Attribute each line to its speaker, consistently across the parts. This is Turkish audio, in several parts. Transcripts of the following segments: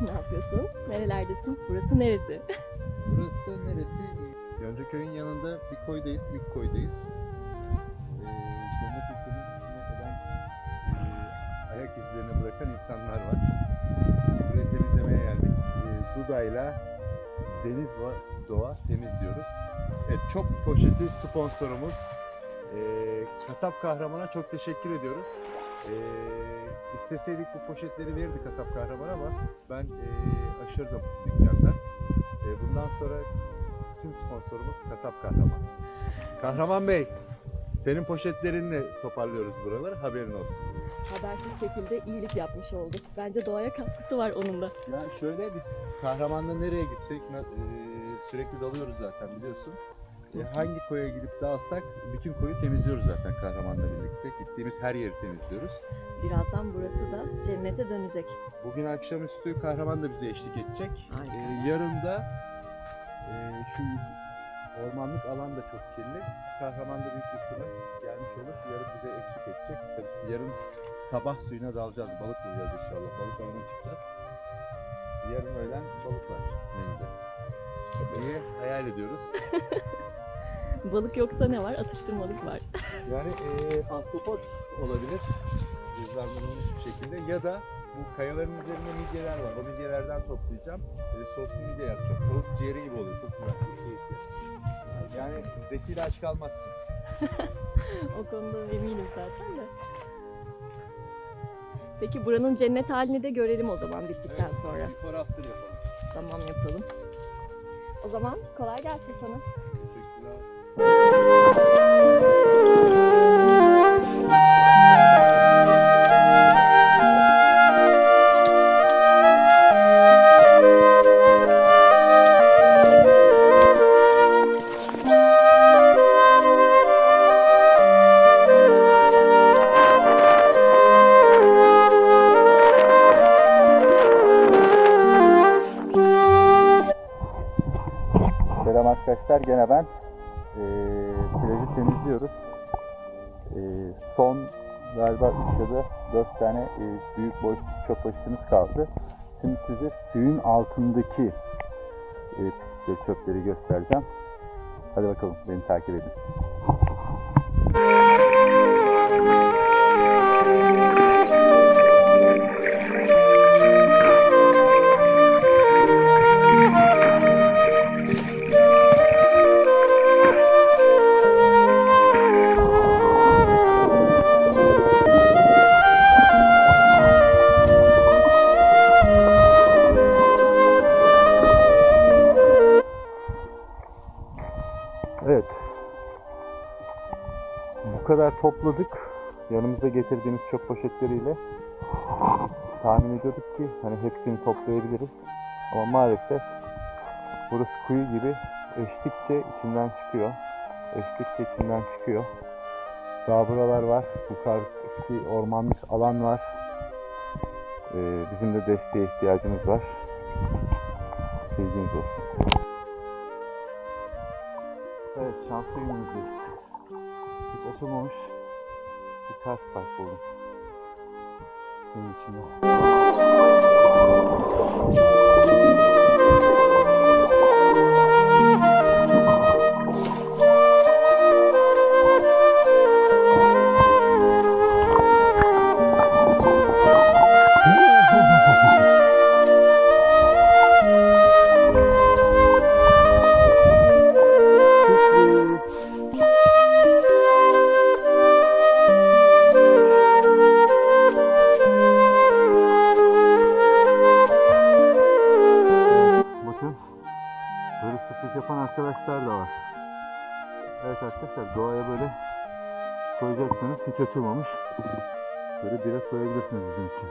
Speaker 1: Ne yapıyorsun? Nerelerdesin? Burası neresi? Burası neresi? Yonca köyün yanında bir koydayız, ilk koydayız. Ee, Cennet iklimin eden e, ayak izlerini bırakan insanlar var. Burayı temizlemeye geldik. E, Zuda'yla Deniz ve Doğa Temiz diyoruz. Evet, çok poşeti sponsorumuz. E, kasap kahramana çok teşekkür ediyoruz. Ee, isteseydik bu poşetleri verirdi kasap kahramana ama ben e, aşırdım dükkanda. E, bundan sonra tüm sponsorumuz kasap kahraman. Kahraman Bey, senin poşetlerinle toparlıyoruz buraları haberin olsun.
Speaker 2: Habersiz şekilde iyilik yapmış olduk. Bence doğaya katkısı var onun da.
Speaker 1: Ya şöyle biz kahramanla nereye gitsek e, sürekli dalıyoruz zaten biliyorsun. E, hangi koya gidip dalsak bütün koyu temizliyoruz zaten kahramanla birlikte. Gittiğimiz her yeri temizliyoruz.
Speaker 2: Birazdan burası da cennete dönecek.
Speaker 1: Bugün akşamüstü kahraman da bize eşlik edecek. E, yarın da e, şu ormanlık alan da çok kirli. Kahraman da büyük ihtimal gelmiş olur. Yarın bize eşlik edecek. Tabii yarın sabah suyuna dalacağız. Balık bulacağız inşallah. Balık avına çıkacağız. Yarın öğlen balık var menüde. Diye hayal ediyoruz.
Speaker 2: balık yoksa ne var? Atıştırmalık var.
Speaker 1: Yani e, ahtapot olabilir. Cüzdanlanmış bir şekilde. Ya da bu kayaların üzerinde midyeler var. O midyelerden toplayacağım. E, soslu midye yapacağım. Tavuk ciğeri gibi oluyor. Çok güzel. Yani zekiyle aç kalmazsın.
Speaker 2: o konuda eminim zaten de. Peki buranın cennet halini de görelim o zaman bittikten sonra.
Speaker 1: Before after yapalım.
Speaker 2: Tamam yapalım. O zaman kolay gelsin sana.
Speaker 1: Selam arkadaşlar gene ben. Ee, plajı temizliyoruz. Ee, son galiba 3 ya da 4 tane e, büyük boy çöp poşetimiz kaldı. Şimdi size suyun altındaki e, çöpleri göstereceğim. Hadi bakalım beni takip edin. Bu kadar topladık. Yanımızda getirdiğimiz çöp poşetleriyle tahmin ediyorduk ki hani hepsini toplayabiliriz. Ama maalesef burası kuyu gibi eştikçe içinden çıkıyor. Eştikçe içinden çıkıyor. Daha buralar var. Yukarıdaki ormanlık alan var. Ee, bizim de desteğe ihtiyacımız var. Bilginiz olsun. Evet şanslı günümüzdeyiz. Hiç açılmamış bir ters park buldum. Senin içinde. arkadaşlar da var. Evet arkadaşlar doğaya böyle soyacaksınız. Hiç açılmamış. Böyle biraz soyabilirsiniz bizim için.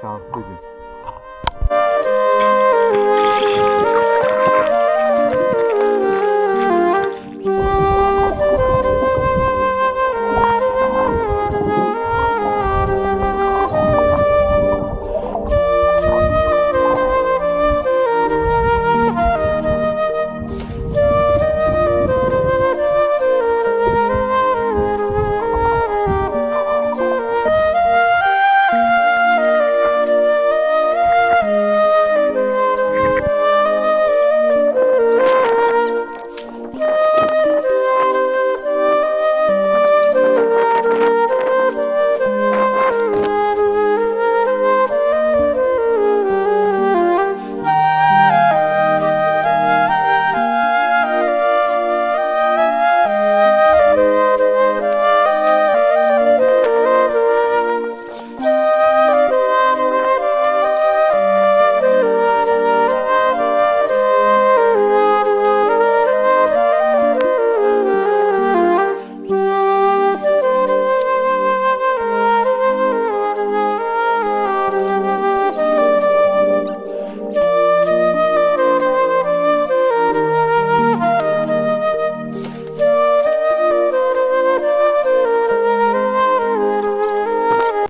Speaker 1: Şanslı gün.